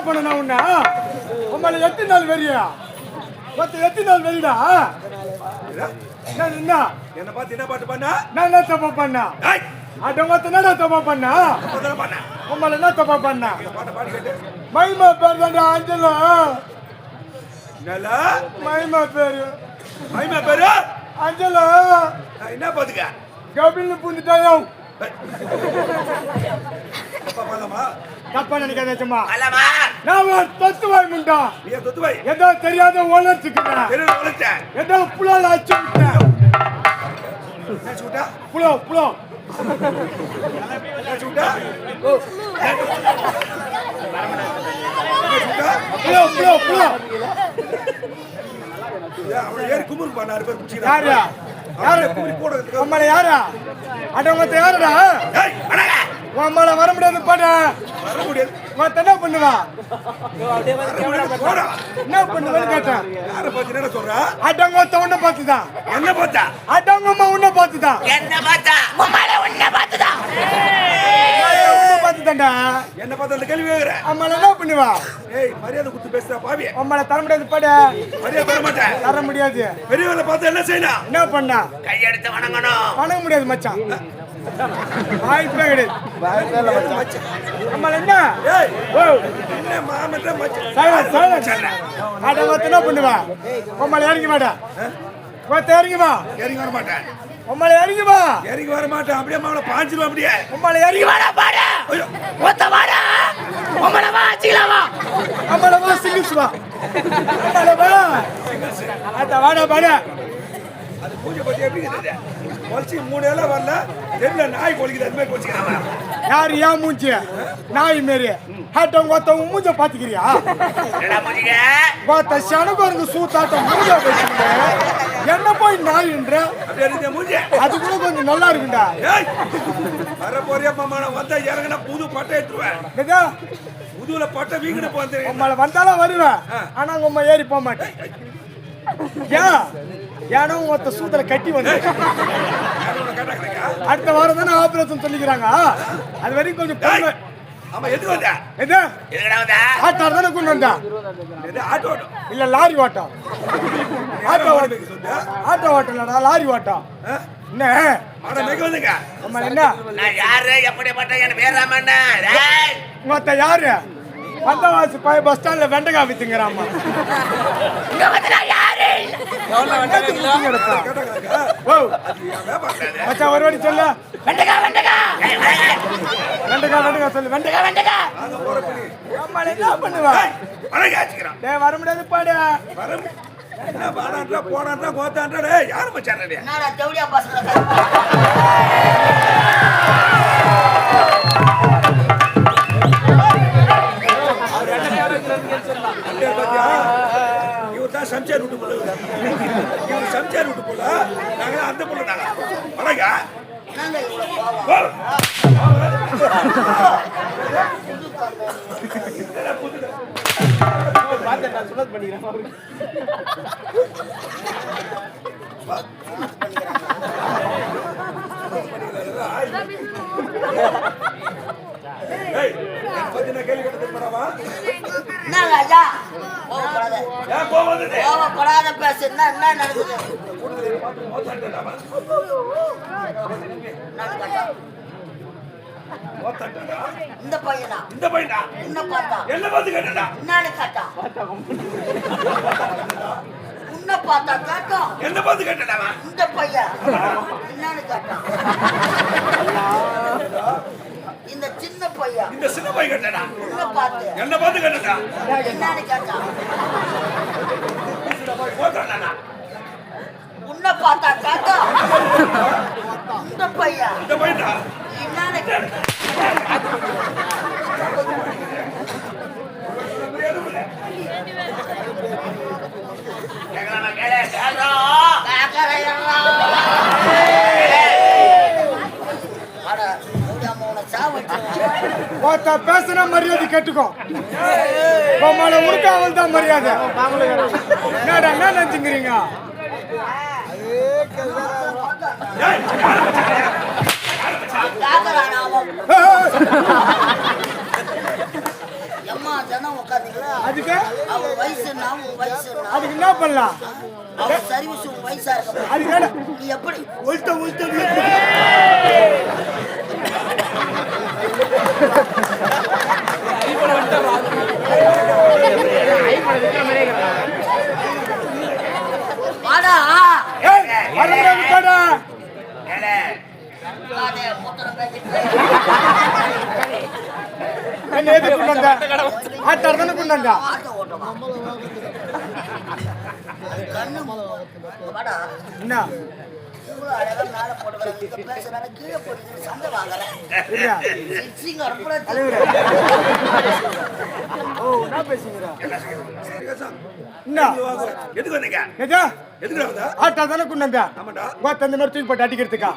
என்ன பண்ணனா உன்ன? உங்களை எத்தனை நாள் வெறியா? பத்து எத்தி நாள் வெறிடா? என்ன என்ன? பார்த்து என்ன பாட்டு பண்ணா? நான் என்ன தப்பா பண்ணா? அடங்கத்த என்னடா தப்பா பண்ணா? என்ன தப்பா பண்ணா? மைமா பேர் தான்டா அஞ்சலா. மைமா பேரு மைமா பேரு அஞ்சலா. என்ன பாத்துக்க கபில் புந்துட்டாயும் தப்பா நினைக்காதச்சுமா அல்லமா நான் ஒரு தத்துவாய் முண்டா நீ தொத்து வை ஏதோ தெரியாத உழைச்சேன் ஏதோ புலால அச்சு விட்டேன் புலோ புலோ. புலோ புலோ புலோ. அவனை ஏறி குமுறு பண்ணாரு பேர் யாரு யாரு? குமுறி போடுறதுக்கு உம்மளை யாரா? அடவங்க யாருடா? ஏய் அடங்க உம்மளை வர முடியாது பாடா. வர முடியாது. மத்த என்ன பண்ணுவா? என்ன பண்ணுவேன்னு கேட்டேன் யாரை பார்த்து என்ன சொல்றா? அடங்க உன்னை பார்த்துதான் என்ன பார்த்தா? அடங்கம்மா உன்னை பார்த்துதான் என்ன பார்த்தா? உன்னை பார்த்துதான் உன்னை பார்த்துதான்டா என்ன பார்த்து அந்த கேள்வி கேக்குற? அம்மால என்ன பண்ணுவா? ஏய் மரியாதை குத்து பேசுறா பாவி. உம்மளை தர முடியாது பாடா. மரியாதை தர மாட்டேன் தர முடியாது. பெரியவங்களை பார்த்து என்ன செய்யணும் என்ன பண்ணா? கையெடுத்து வணங்கணும். வணங்க முடியாது மச்சான். வாய்ப்பே கிடையாது. அம்மால என்ன? ஏய் ஓ. என்ன மாமன்ற மச்சான்? Silence silence. அட என்ன? பண்ணுவா? உம்மளை இறங்கி மாட்டா ஒத்த இறங்கி வா. இறங்கி வர மாட்டேன். இறங்கி வா. இறங்கி வர மாட்டேன். அப்படியே மாமலை பாஞ்சிரும் அப்படியே. உம்மளை இறங்கி வாடா பாடா. ஒத்த வாடா. உமல வா வச்சுக்கலாமா அம்மால வா சிங்கிள்ஸ் வா. அம்மால வா. அத்த வாடா வாடா. அது பூஜை பத்தி எப்படி கொலைச்சி மூணு எல்லாம் வரல. தெரியல நாய் கொலிக்குது அது மாதிரி கொலிச்சுக்கிறான் யார் ஏன் மூஞ்சி நாய் மாரி. ஹாட்டம் ஒத்த மூஞ்ச பாத்துக்கிறியா? ஒத்த சனகோருங்க சூத்தாட்டம் மூஞ்ச வச்சுக்கிட்டு. என்ன போய் நாயின்ற? இருந்த அது கூட கொஞ்சம் நல்லா இருக்குண்டா. ஏய் வர போறியா மாமா வந்தா இறங்கினா புது பட்டை எடுத்துருவேன். புதுல பட்டை வீங்கின போந்து உம்மளை வந்தாலும் வருவேன். ஆனா உங்க அம்மா ஏறி போக மாட்டேன். ஏன்? ஏன்னா ஒருத்த சூத்துல கட்டி வந்து. அடுத்த வாரம் தானே ஆபரேஷன் சொல்லிக்கிறாங்க. அது வரைக்கும் கொஞ்சம் பொறுமை. ஆமா எதுக்கு வந்த? எது ஆட்டார் தானே கொண்டு வந்தா? எது ஆட்டோ இல்ல லாரி ஓட்டம். ஆட்டோ சொல்லிட்டு ஆட்டோ ஓட்டம் இல்லடா லாரி ஓட்டம். என்ன? யாரு? போய் பஸ் ஸ்டாண்ட்ல வெண்டைக்காய் வித்துங்கிறாம்மா. மச்சான் ஒரு சொல்லு. வெண்டக்கா வெண்டக்கா வெண்டைக்காய் சொல்லு. வெண்டக்கா பண்ணி அம்மா என்ன பண்ணுவா? வர முடியாது பாடு. வர என்ன பாடான்றா போடான்றா கோத்தான்றா டேய் யாரு மச்சான் என்னடா ஜவுளியா பசங்க அந்த போல நாங்க பத்தி நான் கேள்வி கேட்டது ராஜா கோவப்படாத ஏன் கோவம் வந்தது கோவப்படாத பேசு என்ன என்ன நடக்குது? இந்த பையனா? இந்த பையனா? பார்த்தா? என்ன பார்த்து கேட்டடா? என்னன்னு கேட்டா? உன்னை பார்த்தா கேட்டோம் என்ன பார்த்து கேட்டடா இந்த பையன். என்னன்னு கேட்டான் இந்த சின்ன பையன். இந்த சின்ன பையன் கேட்டடா? உன்னை பார்த்து. என்ன பார்த்து கேட்டடா? என்னன்னு கேட்டான் உன்னை பார்த்தா கேட்டோம் இந்த பையன். இந்த பையனா பேசுனா மரியாதை கேட்டுக்கோ. பொம்மால உருக்க அவள் தான் மரியாதை. என்னடா என்ன நினச்சிக்கிறீங்க? அதுக்கு? என்ன பண்ணலாம்? சர்வீஸ் வயசா இருக்கும் அதுக்கு எப்படி? உள்ட்ட உள்ட்ட నన్ను ఎదుర్కొన్నాడా ఆ తరదనుకున్నాడా கீழே போட்டு சந்தை வாங்கல பேசுகிறா எதுக்கு வந்தீங்க? ஏக்கா தூக்கி போட்டு அடிக்கிறதுக்கா?